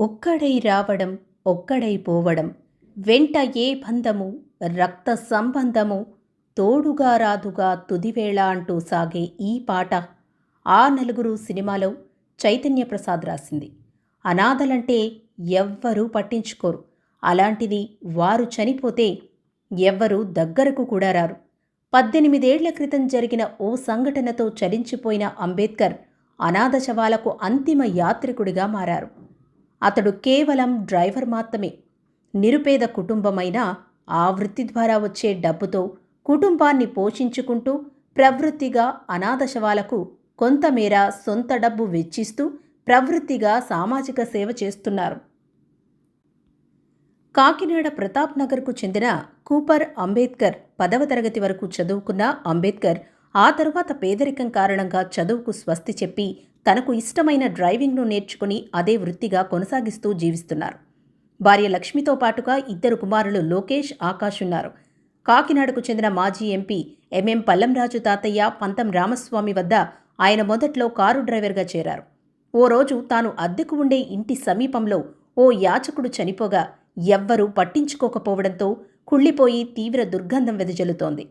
ఒక్కడై రావడం ఒక్కడై పోవడం వెంట ఏ బంధము రక్త సంబంధము తోడుగా రాదుగా తుదివేళ అంటూ సాగే ఈ పాట ఆ నలుగురు సినిమాలో చైతన్య ప్రసాద్ రాసింది. అనాథలంటే ఎవ్వరూ పట్టించుకోరు. అలాంటిది వారు చనిపోతే ఎవ్వరూ దగ్గరకు కూడా రారు. పద్దెనిమిదేళ్ళ క్రితం జరిగిన ఓ సంఘటనతో చలించిపోయిన అంబేద్కర్ అనాథ శవాలకు అంతిమ యాత్రికుడిగా మారారు. అతడు కేవలం డ్రైవర్ మాత్రమే. నిరుపేద కుటుంబమైన ఆ వృత్తి ద్వారా వచ్చే డబ్బుతో కుటుంబాన్ని పోషించుకుంటూ ప్రవృత్తిగా అనాథశవాలకు కొంతమేర సొంత డబ్బు వెచ్చిస్తూ ప్రవృత్తిగా సామాజిక సేవ చేస్తున్నారు. కాకినాడ ప్రతాప్ నగర్కు చెందిన కూపర్ అంబేద్కర్ పదవ తరగతి వరకు చదువుకున్న అంబేద్కర్ ఆ తరువాత పేదరికం కారణంగా చదువుకు స్వస్తి చెప్పి తనకు ఇష్టమైన డ్రైవింగ్ను నేర్చుకుని అదే వృత్తిగా కొనసాగిస్తూ జీవిస్తున్నారు. భార్య లక్ష్మితో పాటుగా ఇద్దరు కుమారులు లోకేష్ ఆకాష్ ఉన్నారు. కాకినాడకు చెందిన మాజీ ఎంపీ ఎంఎం పల్లంరాజు తాతయ్య పంతం రామస్వామి వద్ద ఆయన మొదట్లో కారు డ్రైవర్గా చేరారు. ఓ రోజు తాను అద్దెకు ఉండే ఇంటి సమీపంలో ఓ యాచకుడు చనిపోగా ఎవ్వరూ పట్టించుకోకపోవడంతో కుళ్ళిపోయి తీవ్ర దుర్గంధం వెదజల్లుతోంది.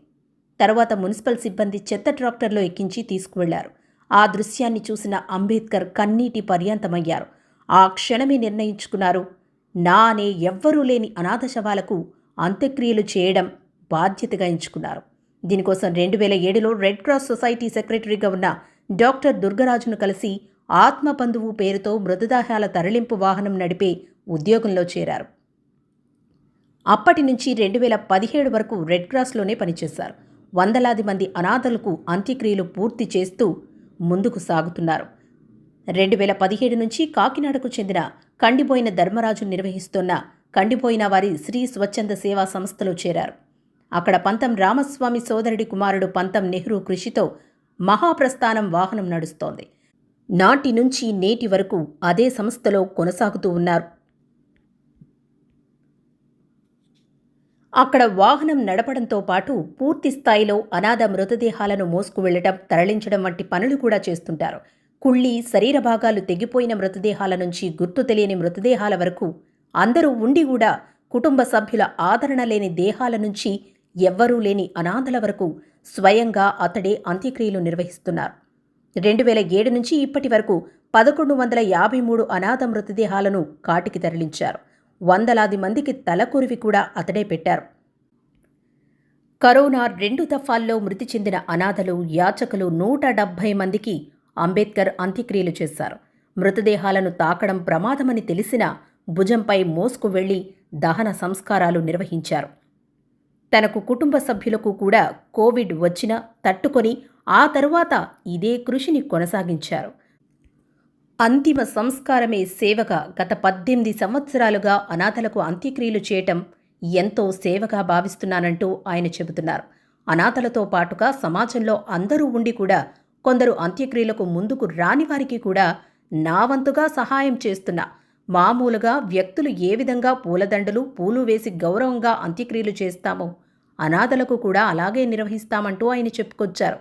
తర్వాత మున్సిపల్ సిబ్బంది చెత్త ట్రాక్టర్లో ఎక్కించి తీసుకువెళ్ళారు. ఆ దృశ్యాన్ని చూసిన అంబేద్కర్ కన్నీటి పర్యంతమయ్యారు. ఆ క్షణమే నిర్ణయించుకున్నారు నా అనే ఎవ్వరూ లేని అనాథ శవాలకు అంత్యక్రియలు చేయడం బాధ్యతగా ఎంచుకున్నారు. దీనికోసం రెండు వేల ఏడులో రెడ్ క్రాస్ సొసైటీ సెక్రటరీగా ఉన్న డాక్టర్ దుర్గరాజును కలిసి ఆత్మబంధువు పేరుతో మృతదేహాల తరలింపు వాహనం నడిపే ఉద్యోగంలో చేరారు. అప్పటి నుంచి రెండు వేల పదిహేడు వరకు రెడ్ క్రాస్లోనే పనిచేశారు. వందలాది మంది అనాథలకు అంత్యక్రియలు పూర్తి చేస్తూ ముందుకు సాగుతున్నారు. రెండు వేల పదిహేడు నుంచి కాకినాడకు చెందిన కండిపోయిన ధర్మరాజు నిర్వహిస్తున్న కండిపోయిన వారి శ్రీ స్వచ్ఛంద సేవా సంస్థలో చేరారు. అక్కడ పంతం రామస్వామి సోదరుడి కుమారుడు పంతం నెహ్రూ కృషితో మహాప్రస్థానం వాహనం నడుస్తోంది. నాటి నుంచి నేటి వరకు అదే సంస్థలో కొనసాగుతూ ఉన్నారు. అక్కడ వాహనం నడపడంతో పాటు పూర్తి స్థాయిలో అనాథ మృతదేహాలను మోసుకు వెళ్ళడం తరలించడం వంటి పనులు కూడా చేస్తుంటారు. కుళ్ళి శరీర భాగాలు తెగిపోయిన మృతదేహాల నుంచి గుర్తు తెలియని మృతదేహాల వరకు అందరూ ఉండి కూడా కుటుంబ సభ్యుల ఆదరణ లేని దేహాల నుంచి ఎవ్వరూ లేని అనాథల వరకు స్వయంగా అతడే అంత్యక్రియలు నిర్వహిస్తున్నారు. రెండు వేల ఏడు నుంచి ఇప్పటి వరకు పదకొండు వందల యాభై మూడు అనాథ మృతదేహాలను కాటికి తరలించారు. వందలాది మందికి తలకొరివి కూడా అతడే పెట్టారు. కరోనా రెండు దఫాల్లో మృతి చెందిన అనాథలు యాచకులు నూట డెబ్భై మందికి అంబేద్కర్ అంత్యక్రియలు చేశారు. మృతదేహాలను తాకడం ప్రమాదమని తెలిసినా భుజంపై మోసుకు వెళ్ళి దహన సంస్కారాలు నిర్వహించారు. తనకు కుటుంబ సభ్యులకు కూడా కోవిడ్ వచ్చినా తట్టుకొని ఆ తరువాత ఇదే కృషిని కొనసాగించారు. అంతిమ సంస్కారమే సేవగా గత పద్దెనిమిది సంవత్సరాలుగా అనాథలకు అంత్యక్రియలు చేయటం ఎంతో సేవగా భావిస్తున్నానంటూ ఆయన చెబుతున్నారు. అనాథలతో పాటుగా సమాజంలో అందరూ ఉండి కూడా కొందరు అంత్యక్రియలకు ముందుకు రాని వారికి కూడా నా వంతుగా సహాయం చేస్తున్నా. మామూలుగా వ్యక్తులు ఏ విధంగా పూలదండలు పూలు వేసి గౌరవంగా అంత్యక్రియలు చేస్తామో అనాథలకు కూడా అలాగే నిర్వహిస్తామంటూ ఆయన చెప్పుకొచ్చారు.